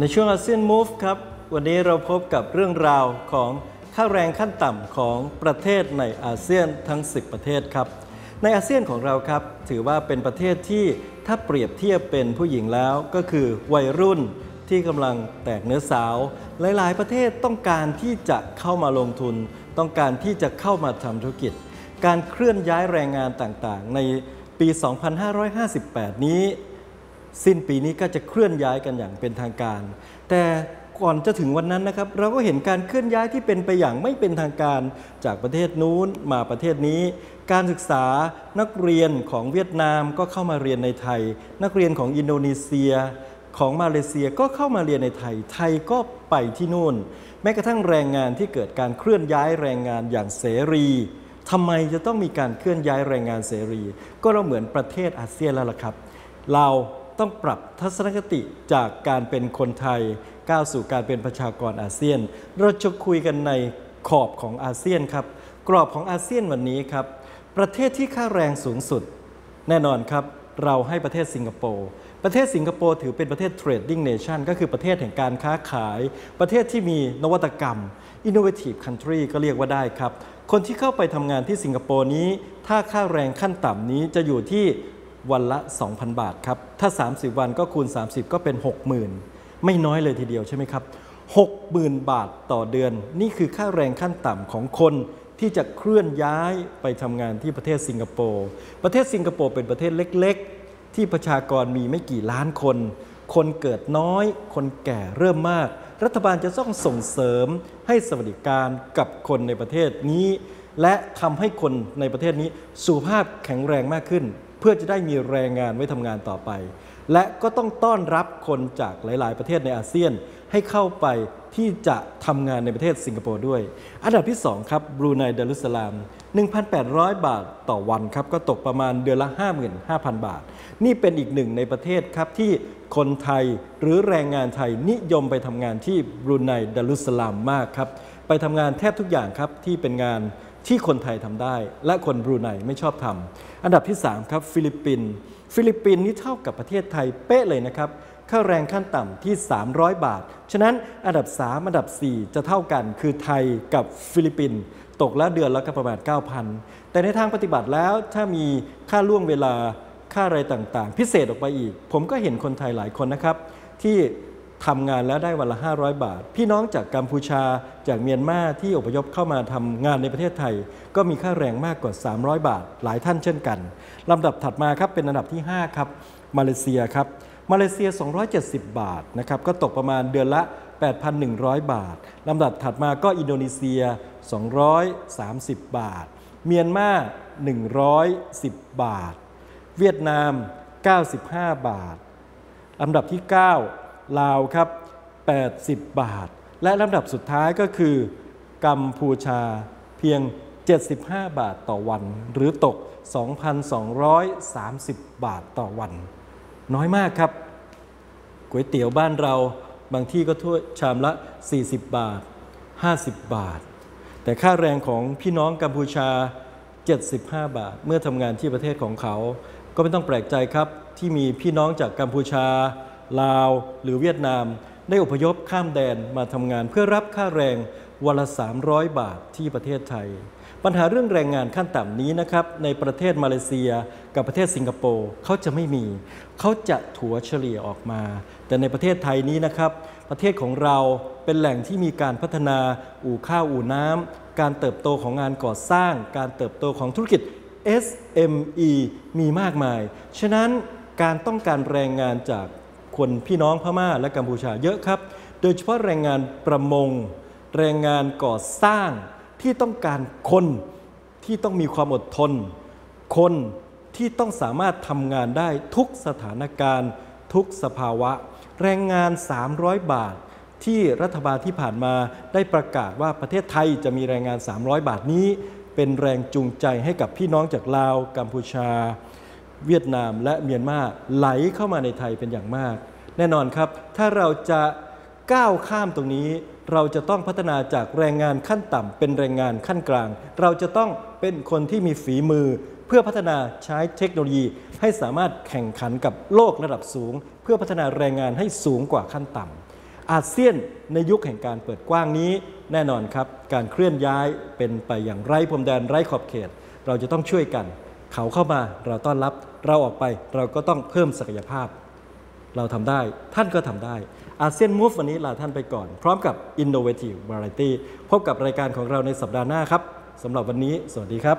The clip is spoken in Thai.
ในช่วงอาเซียนมูฟครับ วันนี้เราพบกับเรื่องราวของค่าแรงขั้นต่ำของประเทศในอาเซียนทั้ง 10 ประเทศครับ ในอาเซียนของเราครับ ถือว่าเป็นประเทศที่ถ้าเปรียบเทียบเป็นผู้หญิงแล้วก็คือวัยรุ่นที่กำลังแตกเนื้อสาว หลายๆ ประเทศต้องการที่จะเข้ามาลงทุน ต้องการที่จะเข้ามาทำธุรกิจ การเคลื่อนย้ายแรงงานต่างๆ ในปี 2558 นี้ สิ้นปีนี้ก็จะเคลื่อนย้ายกันอย่างเป็นทางการ แต่ก่อนจะถึงวันนั้นนะครับ เราก็เห็นการเคลื่อนย้ายที่เป็นไปอย่างไม่เป็นทางการจากประเทศนู้นมาประเทศนี้ การศึกษานักเรียนของเวียดนามก็เข้ามาเรียนในไทย นักเรียนของอินโดนีเซียของมาเลเซียก็เข้ามาเรียนในไทย ไทยก็ไปที่นู่น แม้กระทั่งแรงงานที่เกิดการเคลื่อนย้ายแรงงานอย่างเสรีทำไมจะต้องมีการเคลื่อนย้ายแรงงานเสรี ก็เราเหมือนประเทศอาเซียนแล้วล่ะครับ เรา ต้องปรับทัศนคติจากการเป็นคนไทย ก้าวสู่การเป็นประชากรอาเซียน เราจะคุยกันในขอบของอาเซียนครับ กรอบของอาเซียนวันนี้ครับ ประเทศที่ค่าแรงสูงสุด แน่นอนครับ เราให้ประเทศสิงคโปร์ประเทศสิงคโปร์ถือเป็นประเทศ trading nation ก็คือประเทศแห่งการค้าขาย ประเทศที่มีนวัตกรรม innovative country ก็เรียกว่าได้ครับ คนที่เข้าไปทำงานที่สิงคโปร์นี้ ถ้าค่าแรงขั้นต่ำนี้จะอยู่ที่ วันละ 2,000 บาทครับ ถ้า 30 วันก็คูณ 30 ก็เป็น 60,000 ไม่น้อยเลยทีเดียวใช่ไหมครับ 60,000 บาทต่อเดือน นี่คือค่าแรงขั้นต่ำของคนที่จะเคลื่อนย้ายไปทำงานที่ประเทศสิงคโปร์ ประเทศสิงคโปร์เป็นประเทศเล็กๆ ที่ประชากรมีไม่กี่ล้านคน คนเกิดน้อย คนแก่เริ่มมาก รัฐบาลจะต้องส่งเสริมให้สวัสดิการกับคนในประเทศนี้ และทำให้คนในประเทศนี้สุขภาพแข็งแรงมากขึ้น เพื่อจะได้มีแรงงานไว้ทำงานต่อไป และก็ต้องต้อนรับคนจากหลาย ๆ ประเทศในอาเซียนให้เข้าไปที่จะทำงานในประเทศสิงคโปร์ด้วย อันดับที่ 2 ครับบรูไนดารุสลาม 1,800 บาทต่อวันครับ ก็ตกประมาณเดือนละ 55,000 บาท นี่เป็นอีกหนึ่งในประเทศครับที่คนไทยหรือแรงงานไทยนิยมไปทำงานที่บรูไนดารุสลามมากครับ ไปทำงานแทบทุกอย่างครับที่เป็นงาน ที่คนไทยทำได้ และคนบรูไนไม่ชอบทำอันดับที่ 3 ครับ ฟิลิปปินส์ฟิลิปปินส์นี่เท่ากับประเทศไทยเป๊ะเลยนะครับค่าแรงขั้นต่ำที่ 300 บาท ฉะนั้นอันดับ 3 อันดับ 4 จะเท่ากันคือไทยกับฟิลิปปินส์ตกละเดือนละก็ประมาณ 9,000 แต่ในทางปฏิบัติแล้วถ้ามีค่าล่วงเวลาค่าอะไรต่างๆ พิเศษออกไปอีก ผมก็เห็นคนไทยหลายคนนะครับ ที่ ทำงานแล้วได้วันละ 500 บาท พี่น้องจากกัมพูชาจากเมียนมาที่อพยพเข้ามาทำงานในประเทศไทย ก็มีค่าแรงมากกว่า 300 บาท หลายท่านเช่นกันลำดับถัดมาครับเป็นอันดับที่ 5 ครับ มาเลเซียครับ มาเลเซีย 270 บาทนะครับก็ตกประมาณเดือนละ 8,100 บาทลำดับถัดมาก็อินโดนีเซีย 230 บาท เมียนมา 110 บาท เวียดนาม 95 บาทลำดับที่ 9 ลาวครับ 80 บาท และลำดับสุดท้ายก็คือ กัมพูชาเพียง 75 บาทต่อวัน หรือตก 2,230 บาทต่อวัน น้อยมากครับก๋วยเตี๋ยวบ้านเราบางที่ก็ถ้วยชามละ 40 บาท 50 บาท แต่ค่าแรงของพี่น้องกัมพูชา 75 บาท เมื่อทำงานที่ประเทศของเขา ก็ไม่ต้องแปลกใจครับที่มีพี่น้องจากกัมพูชา ลาว หรือเวียดนาม ได้อพยพข้ามแดนมาทำงานเพื่อรับค่าแรงวันละ 300 บาทที่ประเทศไทย ปัญหาเรื่องแรงงานขั้นต่ำนี้นะครับ ในประเทศมาเลเซียกับประเทศสิงคโปร์เขาจะไม่มี เขาจะถัวเฉลี่ยออกมา แต่ในประเทศไทยนี้นะครับ ประเทศของเราเป็นแหล่งที่มีการพัฒนาอู่ข้าวอู่น้ำการเติบโตของงานก่อสร้าง การเติบโตของธุรกิจ SME มีมากมาย ฉะนั้นการต้องการแรงงานจาก คนพี่น้องพม่าและกัมพูชาเยอะครับ โดยเฉพาะแรงงานประมง แรงงานก่อสร้างที่ต้องการคนที่ต้องมีความอดทน คนที่ต้องสามารถทำงานได้ทุกสถานการณ์ ทุกสภาวะ แรงงาน 300 บาท ที่รัฐบาลที่ผ่านมาได้ประกาศว่าประเทศไทยจะมีแรงงาน 300 บาทนี้ เป็นแรงจูงใจให้กับพี่น้องจากลาว กัมพูชา เวียดนามและเมียนมาไหลเข้ามาในไทยเป็นอย่างมาก แน่นอนครับ ถ้าเราจะก้าวข้ามตรงนี้ เราจะต้องพัฒนาจากแรงงานขั้นต่ำเป็นแรงงานขั้นกลาง เราจะต้องเป็นคนที่มีฝีมือ เพื่อพัฒนาใช้เทคโนโลยี ให้สามารถแข่งขันกับโลกระดับสูง เพื่อพัฒนาแรงงานให้สูงกว่าขั้นต่ำอาเซียนในยุคแห่งการเปิดกว้างนี้แน่นอนครับ การเคลื่อนย้ายเป็นไปอย่างไร้พรมแดนไร้ขอบเขต เราจะต้องช่วยกัน เขาเข้ามาเราต้อนรับเราออกไปเราก็ต้องเพิ่มศักยภาพ เราทำได้ท่านก็ทำได้อาเซียนมูฟวันนี้ลาท่านไปก่อน พร้อมกับ Innovative Variety พบกับรายการของเราในสัปดาห์หน้าครับสำหรับวันนี้ สวัสดีครับ